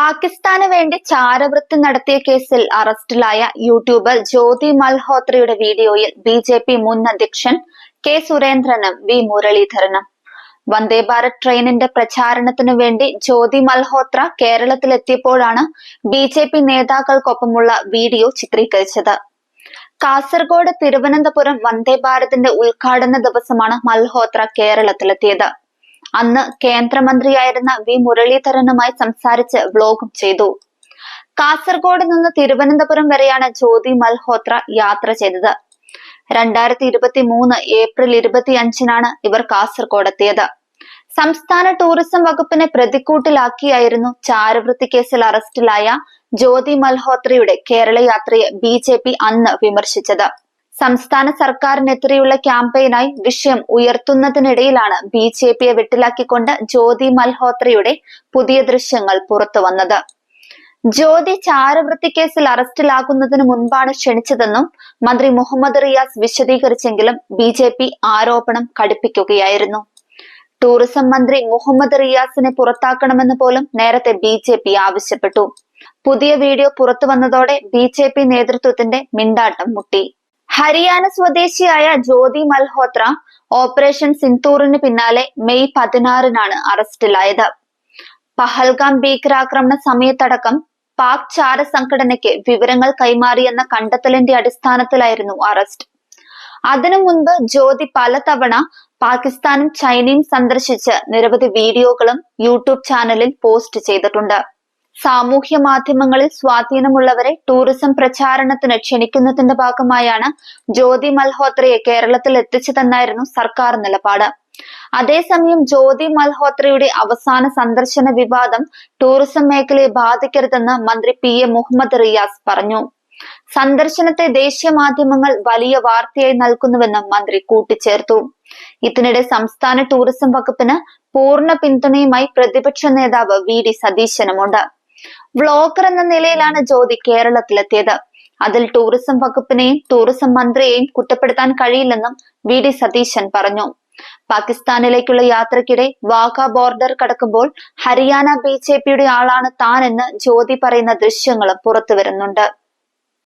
പാകിസ്ഥാന് വേണ്ടി ചാരവൃത്തി നടത്തിയ കേസിൽ അറസ്റ്റിലായ യൂട്യൂബർ ജ്യോതി മൽഹോത്രയുടെ വീഡിയോയിൽ ബി ജെ പി മുൻ അധ്യക്ഷൻ കെ സുരേന്ദ്രനും വി മുരളീധരനും. വന്ദേ ഭാരത് ട്രെയിനിന്റെ പ്രചാരണത്തിനു വേണ്ടി ജ്യോതി മൽഹോത്ര കേരളത്തിലെത്തിയപ്പോഴാണ് ബി ജെ പി നേതാക്കൾക്കൊപ്പമുള്ള വീഡിയോ ചിത്രീകരിച്ചത്. കാസർഗോഡ് തിരുവനന്തപുരം വന്ദേ ഭാരതിന്റെ ഉദ്ഘാടന ദിവസമാണ് മൽഹോത്ര കേരളത്തിലെത്തിയത്. അന്ന് കേന്ദ്രമന്ത്രിയായിരുന്ന വി മുരളീധരനുമായി സംസാരിച്ച് വ്ലോഗും ചെയ്തു. കാസർഗോഡ് നിന്ന് തിരുവനന്തപുരം വരെയാണ് ജ്യോതി മൽഹോത്ര യാത്ര ചെയ്തത്. രണ്ടായിരത്തി ഇരുപത്തി മൂന്ന് ഏപ്രിൽ ഇരുപത്തി അഞ്ചിനാണ് ഇവർ കാസർഗോഡ് എത്തിയത് സംസ്ഥാന ടൂറിസം വകുപ്പിനെ പ്രതിക്കൂട്ടിലാക്കിയായിരുന്നു ചാരവൃത്തി കേസിൽ അറസ്റ്റിലായ ജ്യോതി മൽഹോത്രയുടെ കേരള യാത്രയെ ബി അന്ന് വിമർശിച്ചത്. സംസ്ഥാന സർക്കാരിനെതിരെയുള്ള ക്യാമ്പയിനായി വിഷയം ഉയർത്തുന്നതിനിടയിലാണ് ബി ജെ പിയെ വെട്ടിലാക്കിക്കൊണ്ട് ജ്യോതി മൽഹോത്രയുടെ പുതിയ ദൃശ്യങ്ങൾ പുറത്തുവന്നത് ജ്യോതി ചാരവൃത്തി കേസിൽ അറസ്റ്റിലാകുന്നതിന് മുൻപാണ് ക്ഷണിച്ചതെന്നും മന്ത്രി മുഹമ്മദ് റിയാസ് വിശദീകരിച്ചെങ്കിലും ബി ജെ പി ആരോപണം കടുപ്പിക്കുകയായിരുന്നു. ടൂറിസം മന്ത്രി മുഹമ്മദ് റിയാസിനെ പുറത്താക്കണമെന്ന് പോലും നേരത്തെ ബി ജെ പി ആവശ്യപ്പെട്ടു. പുതിയ വീഡിയോ പുറത്തു വന്നതോടെ ബി ജെ പി നേതൃത്വത്തിന്റെ മിണ്ടാട്ടം മുട്ടി. ഹരിയാന സ്വദേശിയായ ജ്യോതി മൽഹോത്ര ഓപ്പറേഷൻ സിന്തൂറിന് പിന്നാലെ മെയ് പതിനാറിനാണ് അറസ്റ്റിലായത്. പഹൽഗാം ഭീകരാക്രമണ സമയത്തടക്കം പാക് ചാര സംഘടനയ്ക്ക് വിവരങ്ങൾ കൈമാറിയെന്ന കണ്ടെത്തലിന്റെ അടിസ്ഥാനത്തിലായിരുന്നു അറസ്റ്റ്. അതിനു മുൻപ് ജ്യോതി പലതവണ പാകിസ്ഥാനും ചൈനയും സന്ദർശിച്ച് നിരവധി വീഡിയോകളും യൂട്യൂബ് ചാനലിൽ പോസ്റ്റ് ചെയ്തിട്ടുണ്ട്. സാമൂഹ്യ മാധ്യമങ്ങളിൽ സ്വാധീനമുള്ളവരെ ടൂറിസം പ്രചാരണത്തിന് ക്ഷണിക്കുന്നതിന്റെ ഭാഗമായാണ് ജ്യോതി മൽഹോത്രയെ കേരളത്തിൽ എത്തിച്ചതെന്നായിരുന്നു സർക്കാർ നിലപാട്. അതേസമയം ജ്യോതി മൽഹോത്രയുടെ അവസാന സന്ദർശന വിവാദം ടൂറിസം മേഖലയെ ബാധിക്കരുതെന്ന് മന്ത്രി പി എ മുഹമ്മദ് റിയാസ് പറഞ്ഞു. സന്ദർശനത്തെ ദേശീയ മാധ്യമങ്ങൾ വലിയ വാർത്തയായി നൽകുന്നുവെന്നും മന്ത്രി കൂട്ടിച്ചേർത്തു. ഇതിനിടെ സംസ്ഥാന ടൂറിസം വകുപ്പിന് പൂർണ പിന്തുണയുമായി പ്രതിപക്ഷ നേതാവ് വി ഡി സതീശനുമുണ്ട്. വ്ളോഗർ എന്ന നിലയിലാണ് ജ്യോതി കേരളത്തിലെത്തിയത്. അതിൽ ടൂറിസം വകുപ്പിനെയും ടൂറിസം മന്ത്രിയെയും കുറ്റപ്പെടുത്താൻ കഴിയില്ലെന്നും വി ഡി സതീശൻ പറഞ്ഞു. പാകിസ്ഥാനിലേക്കുള്ള യാത്രക്കിടെ വാഗ ബോർഡർ കടക്കുമ്പോൾ ഹരിയാന ബി ജെ പിയുടെ ആളാണ് താൻ എന്ന് ജ്യോതി പറയുന്ന ദൃശ്യങ്ങളും പുറത്തുവരുന്നുണ്ട്.